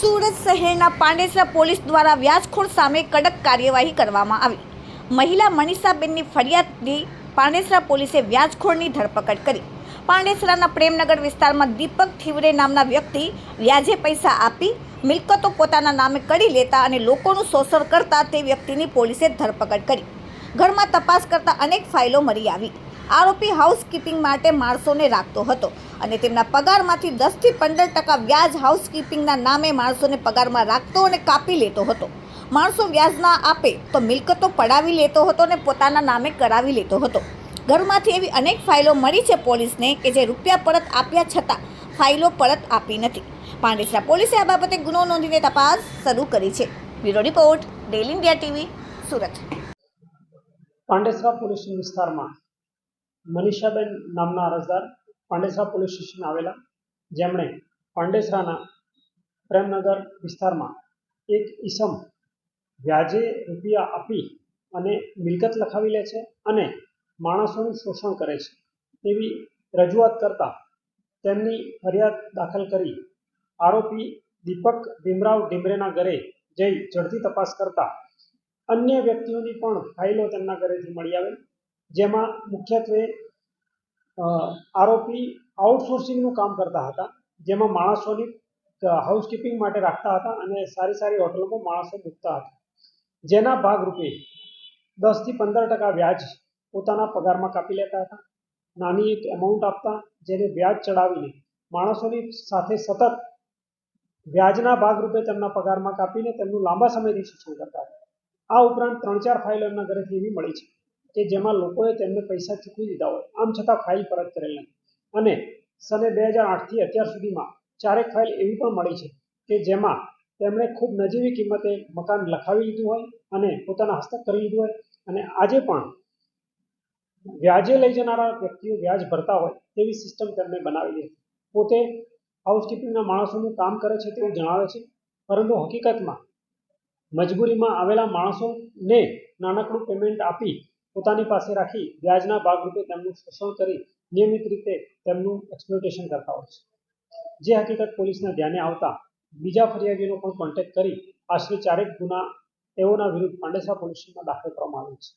સુરત શહેરના પાંડેસરા પોલીસ દ્વારા વ્યાજખોર સામે કડક કાર્યવાહી કરવામાં આવી. મહિલા મનીષાબેનની ફરિયાદથી પાંડેસરા પોલીસે વ્યાજખોરની ધરપકડ કરી. પાંડેસરાના પ્રેમનગર વિસ્તારમાં દીપક થીવરે નામના વ્યક્તિ વ્યાજે પૈસા આપી મિલકતો પોતાના નામે કરી લેતા અને લોકોનું શોષણ કરતા તે વ્યક્તિની પોલીસે ધરપકડ કરી. ઘરમાં તપાસ કરતા અનેક ફાઇલો મળી આવી. આરોપી હાઉસકીપિંગ માટે માણસોને રાખતો હતો અને તેમના પગારમાંથી દસથી પંદર ટકા વ્યાજ હાઉસકીપિંગના નામે માણસોને પગારમાં રાખતો અને કાપી લેતો હતો. માણસો વ્યાજ આપે તો મિલકતો પડાવી લેતો હતો અને પોતાના નામે કરાવી લેતો હતો. ઘરમાંથી એવી અનેક ફાઇલો મળી છે પોલીસને કે જે રૂપિયા પરત આપ્યા છતાં ફાઇલો પરત આપી નથી. પાંડેસરા પોલીસે આ બાબતે ગુનો નોંધીને તપાસ શરૂ કરી છે. Bureau report daily India TV, Surat. Pandesara police વિસ્તારમાં મનીષાબેન નામના અરજદાર પાંડેસરા પોલીસ સ્ટેશન આવેલા. જેમણે પાંડેસરાના પ્રેમનગર વિસ્તારમાં એક ઈસમ વ્યાજે રૂપિયા આપી અને મિલકત લખાવી લે છે અને માણસોનું શોષણ કરે છે. તેવી રજૂઆત કરતા તેમની ફરિયાદ દાખલ કરી આરોપી દીપક ભીમરાવ ડીમરેના ઘરે જઈ ઝડપી તપાસ કરતા અન્ય વ્યક્તિઓની પણ ફાઇલો તેમના ઘરેથી મળી આવેલ જેમાં મુખ્યત્વે આરોપી આઉટસોર્સિંગનું કામ કરતા હતા, જેમાં માણસોની હાઉસકીપિંગ માટે રાખતા હતા અને સારી સારી હોટલોમાં માણસો મૂકતા હતા. જેના ભાગરૂપે દસથી પંદર ટકા વ્યાજ પોતાના પગારમાં કાપી લેતા હતા. નાની એક એમાઉન્ટ આપતા, જેને વ્યાજ ચડાવીને માણસોની સાથે સતત વ્યાજના ભાગરૂપે તેમના પગારમાં કાપીને તેમનું લાંબા સમયથી શોષણ કરતા હતા. આ ઉપરાંત ત્રણ ચાર ફાઇલો એમના ઘરેથી એવી મળી છે. કે જેમાં લોકોએ તેમને પૈસા ચૂકવી દીધા હોય. આમ છતાં ફાઇલ પરત કરેલ નથી. અને સને બે હજાર આઠથી અત્યાર સુધીમાં ચારેક ફાઇલ એવી પણ મળી છે કે જેમાં તેમણે ખૂબ નજીવી કિંમતે મકાન લખાવી લીધું હોય અને પોતાના હસ્તક કરી લીધું હોય. અને આજે પણ વ્યાજે લઈ જનારા વ્યક્તિઓ વ્યાજ ભરતા હોય તેવી સિસ્ટમ તેમણે બનાવી હતી પોતે હાઉસકીપિંગના માણસોનું કામ કરે છે તેવું જણાવે છે. પરંતુ હકીકતમાં મજબૂરીમાં આવેલા માણસોને નાનકડું પેમેન્ટ આપી પોતાની પાસે રાખી વ્યાજના ભાગરૂપે તેમનું શોષણ કરી નિયમિત રીતે તેમનું એક્સપ્લોટેશન કરતા હોય છે. જે હકીકત પોલીસના ધ્યાને આવતા બીજા ફરિયાદીઓનો પણ કોન્ટેક્ટ કરી આશરે ચારેક ગુના તેઓના વિરુદ્ધ પાંડેસરા પોલીસ સ્ટેશનમાં દાખલ કરવામાં આવ્યો છે.